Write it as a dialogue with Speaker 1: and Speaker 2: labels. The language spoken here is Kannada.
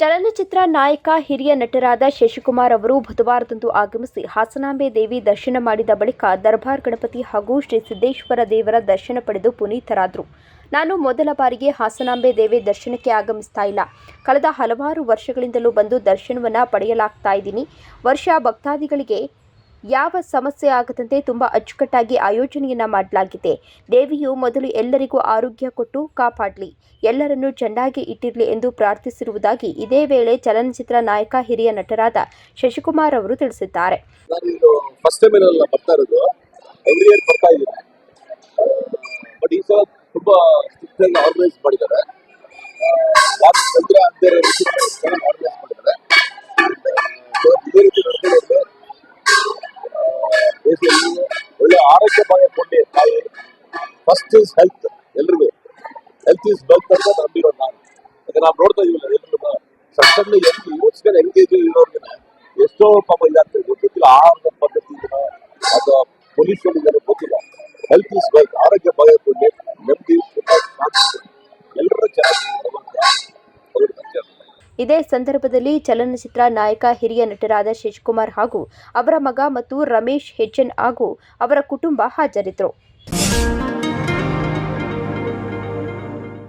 Speaker 1: ಚಲನಚಿತ್ರ ನಾಯಕ, ಹಿರಿಯ ನಟರಾದ ಶಶಿಕುಮಾರ್ ಅವರು ಬುಧವಾರದಂದು ಆಗಮಿಸಿ ಹಾಸನಾಂಬೆ ದೇವಿ ದರ್ಶನ ಮಾಡಿದ ಬಳಿಕ ದರ್ಬಾರ್ ಗಣಪತಿ ಹಾಗೂ ಶ್ರೀ ಸಿದ್ದೇಶ್ವರ ದೇವರ ದರ್ಶನ ಪಡೆದು ಪುನೀತರಾದರು. ನಾನು ಮೊದಲ ಬಾರಿಗೆ ಹಾಸನಾಂಬೆ ದೇವಿ ದರ್ಶನಕ್ಕೆ ಆಗಮಿಸ್ತಾ ಇಲ್ಲ. ಕಳೆದ ಹಲವಾರು ವರ್ಷಗಳಿಂದಲೂ ಬಂದು ದರ್ಶನವನ್ನು ಪಡೆಯಲಾಗ್ತಾ ಇದ್ದೀನಿ. ವರ್ಷ ಭಕ್ತಾದಿಗಳಿಗೆ ಯಾವ ಸಮಸ್ಯೆ ಆಗದಂತೆ ತುಂಬ ಅಚ್ಚುಕಟ್ಟಾಗಿ ಆಯೋಜನೆಯನ್ನ ಮಾಡಲಾಗಿದೆ. ದೇವಿಯು ಮೊದಲು ಎಲ್ಲರಿಗೂ ಆರೋಗ್ಯ ಕೊಟ್ಟು ಕಾಪಾಡಲಿ. ಎಲ್ಲರನ್ನೂ ಚೆನ್ನಾಗಿ ಇಟ್ಟಿರಲಿ ಎಂದು ಪ್ರಾರ್ಥಿಸಿರುವುದಾಗಿ ಇದೇ ವೇಳೆ ಚಲನಚಿತ್ರ ನಾಯಕ, ಹಿರಿಯ ನಟರಾದ ಶಶಿಕುಮಾರ್ ಅವರು ತಿಳಿಸಿದ್ದಾರೆ.
Speaker 2: ನಾನು ಆರೋಗ್ಯ ಭಾಗ ಕೊಂಡೆ ಫಸ್ಟ್ ಇಸ್ ಹೆಲ್ತ್ ಎಲ್ರಿಗೂ. ಹೆಲ್ತ್ ಇಸ್ ವೆಲ್ತ್ ಅಂತ ನಂಬಿರೋ ನಾನು ಯಾಕಂದ್ರೆ ನಾವು ನೋಡ್ತಾ ಇದೀವಲ್ಲ ಎಲ್ರಿಗೂ ಯಂಗ್ ಯೂತ್ಸ್ಗೆ ಎಂಗೇಜ್ ಇರೋರ್ಗೆ ಎಷ್ಟೋ ಪಾಪ ಇದಾಗ್ತದೆ ಗೊತ್ತಿಲ್ಲ ಆಹಾರದ ಪದ್ಧತಿ ಅಥವಾ ಪೊಲ್ಯೂಷನ್ ಇದೆಯೋ ಗೊತ್ತಿಲ್ಲ. ಹೆಲ್ತ್ ಇಸ್ ವೆಲ್ತ್
Speaker 1: ಇದೇ ಸಂದರ್ಭದಲ್ಲಿ ಚಲನಚಿತ್ರ ನಾಯಕ, ಹಿರಿಯ ನಟರಾದ ಶಶಿಕುಮಾರ್ ಹಾಗೂ ಅವರ ಮಗ ಮತ್ತು ರಮೇಶ್ ಹೆಚ್ಎನ್ ಹಾಗೂ ಅವರ ಕುಟುಂಬ ಹಾಜರಿದ್ದರು.